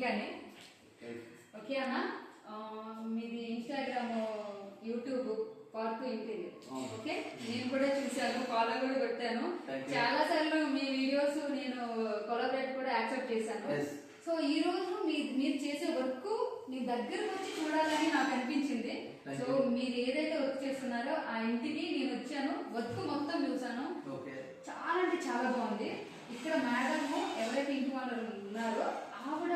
రష్మికని okay అన్న? మీది Instagram YouTube park interior. Okay? నేను కూడా చూశాను ఫాలో కూడా కొట్టాను. చాలా సార్లు మీ వీడియోస్ నేను కొలాబరేట్ కూడా యాక్సెప్ట్ చేశాను. సో ఈ రోజు మీ మీరు చేసే వర్క్ మీ దగ్గరకు వచ్చి చూడాలని నాకు అనిపించింది. సో. మీరు ఏదైతే వర్క్ చేస్తున్నారో ఆ ఇంటికి నేను వచ్చాను. వర్క్ మొత్తం చూసాను చాలా అంటే చాలా బాగుంది. ఇక్కడ మేడం ఎవరైతే ఇంటి వాళ్ళు ఉన్నారో ఆవిడ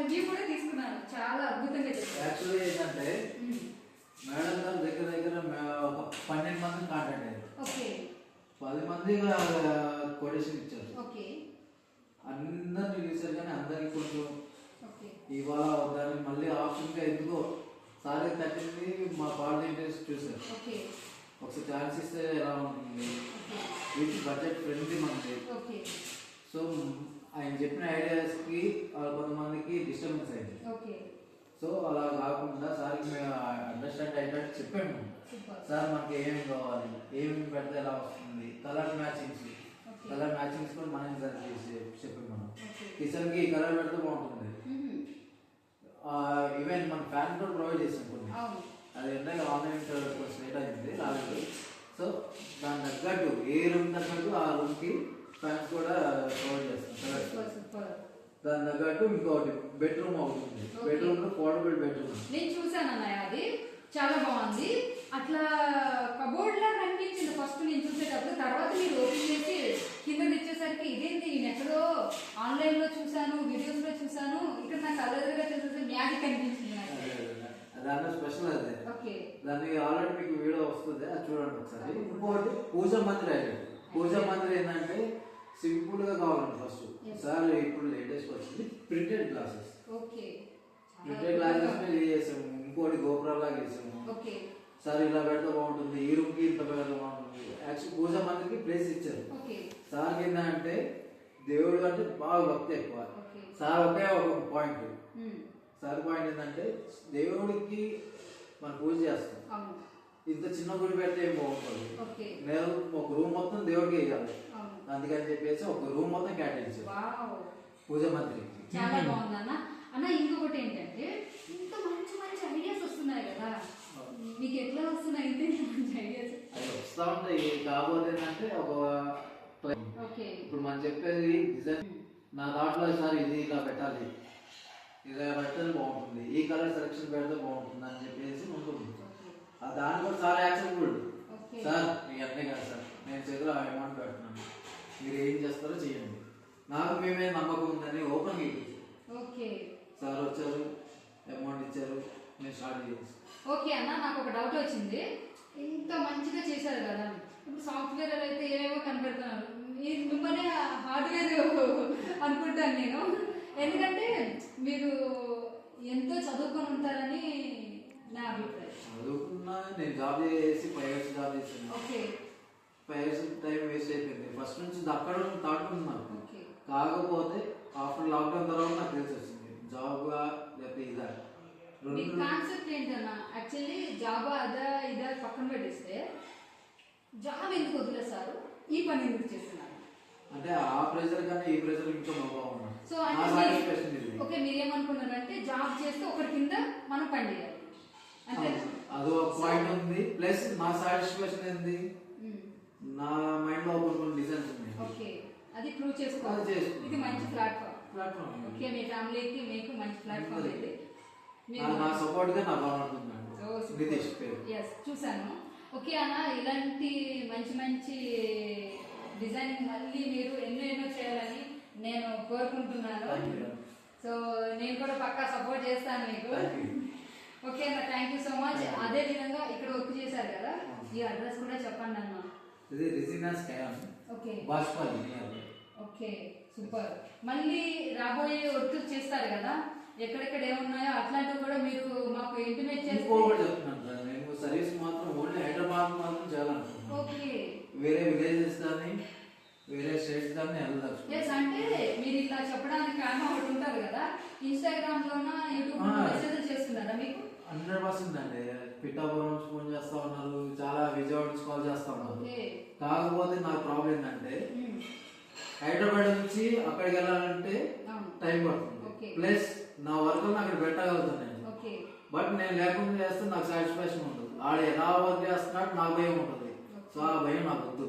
రివ్యూ కూడా తీసుకున్నాను చాలా అద్భుతంగా చేశారు యాక్చువల్లీ ఏంటంటే మేడం గారు దగ్గర దగ్గర ఒక పన్నెండు మందిని కాంటాక్ట్ అయ్యారు. ఓకే. పది మంది కొటేషన్ ఇచ్చారు. ఓకే. అందరిని చూసారు కానీ అందరికి కొంచెం ఇవాళ దాన్ని మళ్ళీ ఆప్షన్గా ఎందుకో సారీ తట్టింది మా పార్టీ ఇంట్రెస్ట్ చూసారు ఓకే. ఒకసారి ఛాన్స్ ఇస్తే ఎలా ఉంటుంది? వీటి బడ్జెట్ ఫ్రెండ్లీ మనకి. ఓకే. సో ఆయన చెప్పిన ఐడియాస్కి కొంతమందికి డిస్టర్బెన్స్ అయింది. సో అలా కాకుండా సార్కి మేము అండర్స్టాండ్ అయ్యేటట్టు చెప్పాము సార్ మనకి ఏమేమి కావాలి ఏమేమి పెడితే ఎలా వస్తుంది కలర్ మ్యాచింగ్స్. కలర్ మ్యాచింగ్స్ కూడా మనం సార్ చేసి చెప్పాము మనం. కిచెన్కి ఈ కలర్ పెడితే బాగుంటుంది. ఈవెన్ మన ఫ్యాన్ కూడా ప్రొవైడ్ చేసాం కొన్ని. అది ఎంతగా ఆన్లైన్ కొంచెం లేట్ అయింది రాలేదు. సో దాని తగ్గట్టు ఏ రూమ్ తగ్గట్టు ఆ రూమ్కి ఫ్యాన్స్ కూడా ప్రొవైడ్ చేస్తాం కలర్ సూపర్ సూపర్ దాని తగ్గట్టు ఇంకోటి బెడ్రూమ్ అవుతుంది. బెడ్రూమ్లో పోర్టబుల్ బెడ్రూమ్ నేను చూసాను అన్నయ్య అది. చాలా బాగుంది. అట్లా కబోర్డ్ లా కనిపించింది ఫస్ట్ నేను చూసేటప్పుడు. తర్వాత మీరు ఓపెన్ చేసి కింద తెచ్చేసరికి ఇదేంటి? నేను ఎక్కడో ఆన్లైన్లో చూసాను వీడియోస్లో చూసాను ఇక్కడ నాకు అలర్గా చూసేసి మ్యాజిక్ అనిపించింది నాకు. దాని స్పెషల్ అదే. ఓకే. దానికి ఆల్రెడీ మీకు వీడియో వస్తుంది. అది చూడండి ఒకసారి. ఇంకోటి పూజ మందిర్ అయితే పూజ మందిర్ ఏంటంటే సింపుల్గా కావాలండి ఫస్ట్. సార్ ఇప్పుడు లేటెస్ట్ వచ్చింది printed glasses okay. Printed glasses మీద చేసాము? ఇంకోటి గోపురాలాగా ఓకే. సార్ ఇలా పెడితే బాగుంటుంది. ఈ రూమ్కి ఇంత పెడితే బాగుంటుంది. యాక్చువల్ పూజ మందిర్కి ప్లేస్ ఇచ్చారు. ఓకే. సార్ ఏంటంటే దేవుడు అంటే బాగా భక్తి ఎక్కువ. సార్ ఒకే ఒక పాయింట్ సార్ పాయింట్ ఏంటంటే దేవుడికి మనం పూజ చేస్తాం. ఇంత చిన్న గుడి పెడితే ఏం బాగుంటుంది? నేను ఒక రూమ్ మొత్తం దేవుడికి వేయాలి అందుకని చెప్పేసి ఒక రూమ్ మొత్తం కేటాయించారు పూజ మందిరికి చాలా బాగుంది అన్న అన్న ఇంకొకటి ఏంటంటే ఇంత మంచి మంచి ఐడియాస్ వస్తున్నాయి కదా. మీకు ఎట్లా వస్తున్నాయి? ఇంత ఇంత మంచి ఐడియాస్ అది వస్తా ఉంటాయి. కాకపోతే ఏంటంటే ఒక ఓకే. ఇప్పుడు మనం చెప్పేది డిజైన్ నా దాంట్లో సార్ ఇది ఇలా పెట్టాలి. ఇలా పెడితే బాగుంటుంది. ఈ కలర్ సెలెక్షన్ పెడితే బాగుంటుంది అని చెప్పేసి ఉంటుంది ఆ దాని కూడా సార్ యాక్సెప్టబుల్ ఓకే. సార్ మీ అన్నీ కదా సార్ నేను చేతిలో అమౌంట్ పెడుతున్నాను. మీరు ఏం చేస్తారో చేయండి. నాకు మేమే నమ్మకం ఉందని ఓపెన్ ఓకే. సార్ వచ్చారు అమౌంట్ ఇచ్చారు నేను స్టార్ట్ చేసి ఓకే అన్న నాకు ఒక డౌట్ వచ్చింది. ఇంత మంచిగా చేశారు కదా. ఇప్పుడు సాఫ్ట్వేర్ అయితే ఏవేవో కనబెడుతున్నారు మీరు మిమ్మల్ని హార్డ్వేర్ అనుకుంటాను నేను. ఎందుకంటే మీరు ఎంతో చదువుకొని ఉంటారని నా అభిప్రాయం. చదువుకున్నా నేను జాబ్ చేసి ఫైవ్ ఇయర్స్ జాబ్ చేశాను. ఓకే. ఫైవ్ టైం వేస్ట్ అయిపోయింది. ఫస్ట్ నుంచి అక్కడ తాటుకున్నాను ఓకే. కాకపోతే ఆఫ్టర్ లాక్డౌన్ తర్వాత నాకు తెలిసి వచ్చింది. జాబ్ లేకపోతే ఇదా? మీ కాన్సెప్ట్ ఏంటన్నా? యాక్చువల్లీ జాబ్ అదా ఇదా పక్కన పెట్టేస్తే జాబ్ ఎందుకు వదిలేస్తారు ఈ పని ఎందుకు చేస్తున్నారు? అంటే ఆ ప్రెషర్ కన్నా ఈ ప్రెషర్ ఇంకా బాగున్నాను సో అంటే ఓకే మీరు ఏమనుకున్నారంటే జాబ్ చేస్తే ఒకరి కింద మనం పని చేయాలి. అంతే అది ఒక పాయింట్ ఉంది. ప్లస్ నా సాటిస్ఫాక్షన్ ఏంది? నా మైండ్లో ఒక కొన్ని డిజైన్స్ ఉన్నాయి. ఓకే అది ప్రూవ్ చేసుకోవాలి. ఇది మంచి ప్లాట్ఫామ్ ప్లాట్ఫామ్ ఓకే మీ ఫ్యామిలీకి మీకు మంచి ప్లాట్ఫామ్ ఇది నా- సపోర్ట్గా నా బాగుంటుంది నితీష్ పేరు. ఎస్ చూసాను ఓకే అన్న ఇలాంటి మంచి మంచి డిజైనింగ్ మళ్ళీ మీరు ఎన్నో ఎన్నో చేయాలని నేను కోరుకుంటున్నాను. సో నేను కూడా పక్కా సపోర్ట్ చేస్తాను మీకు. ఓకే అన్న థ్యాంక్ యూ సో మచ్ అదే విధంగా ఇక్కడ వర్క్ చేశారు కదా. ఈ అడ్రస్ కూడా చెప్పండి అన్న. ఇది రెసిడెన్స్ కయాన్. ఓకే. బాష్పాలి ఓకే సూపర్. మళ్ళీ రాబోయే వర్క్ చేస్తారు కదా ఎక్కడెక్కడ ఏమున్నాయో అట్లాంటివి కూడా మీరు మాకు ఇంటిమేట్ ఇంకొకటి చెప్తున్నాను నేను సర్వీస్ మాత్రం ఓన్లీ హైదరాబాద్ మాత్రం చేయాలనుకుంటున్నాను ఓకే. వేరే విలేజెస్ కానీ వేరే స్టేట్స్ కానీ వెళ్ళదలుచుకున్నాను ఎస్ అంటే మీరు ఇట్లా చెప్పడానికి కారణం ఒకటి ఉంటారు కదా ఇన్స్టాగ్రామ్ లోన యూట్యూబ్. మెసేజ్ చేస్తున్నారా మీకు? హండ్రెడ్ పర్సెంట్ అండి. పిఠాపురం నుంచి ఫోన్ చేస్తా ఉన్నారు చాలా విజయవాడ నుంచి కాల్ చేస్తా ఉన్నారు. కాకపోతే నాకు ప్రాబ్లం ఏంటంటే. హైదరాబాద్ నుంచి అక్కడికి వెళ్ళాలంటే టైం పడుతుంది. ప్లస్ నా వర్క్ అక్కడ పెట్టగలుగుతాను బట్ నేను లేకుండా చేస్తే నాకు సాటిస్ఫాక్షన్ ఉంటుంది. ఆడ ఎలా వర్క్ చేస్తున్నాడు నాకు భయం ఉంటుంది. సో ఆ భయం నాకు వద్దు.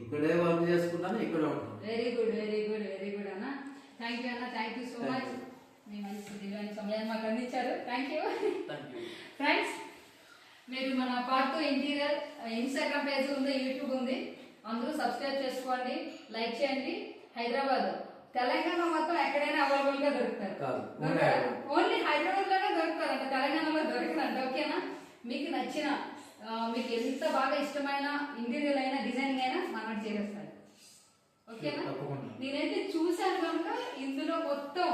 ఇక్కడే వర్క్ చేసుకుంటాను ఇక్కడే ఉంటాను. Very good very good very good అన్న. థ్యాంక్ యూ అన్న థ్యాంక్ యూ సో మచ్. మీ మంచి సమయాన్ని మాకు అందించారు. Thank you thank you friends మీరు మన పార్ట్ ఇంటీరియర్ ఇన్స్టాగ్రామ్ పేజ్ ఉంది యూట్యూబ్ ఉంది. అందరూ సబ్స్క్రైబ్ చేసుకోండి లైక్ చేయండి. హైదరాబాద్ తెలంగాణ మొత్తం ఎక్కడైనా అవైలబుల్గా దొరుకుతారు? ఓన్లీ హైదరాబాద్. లోనే దొరుకుతారంట తెలంగాణలో దొరకదంట ఓకేనా? మీకు నచ్చిన మీకు ఎంత బాగా ఇష్టమైన ఇంటీరియర్ అయినా డిజైనింగ్ అయినా మనం చేసేస్తారు ఓకేనా. నేనైతే చూశాను కనుక ఇందులో మొత్తం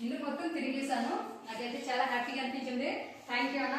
ఇందులో మొత్తం తిరిగేశాను. నాకైతే చాలా హ్యాపీగా అనిపించింది. థ్యాంక్ యూ అన్న.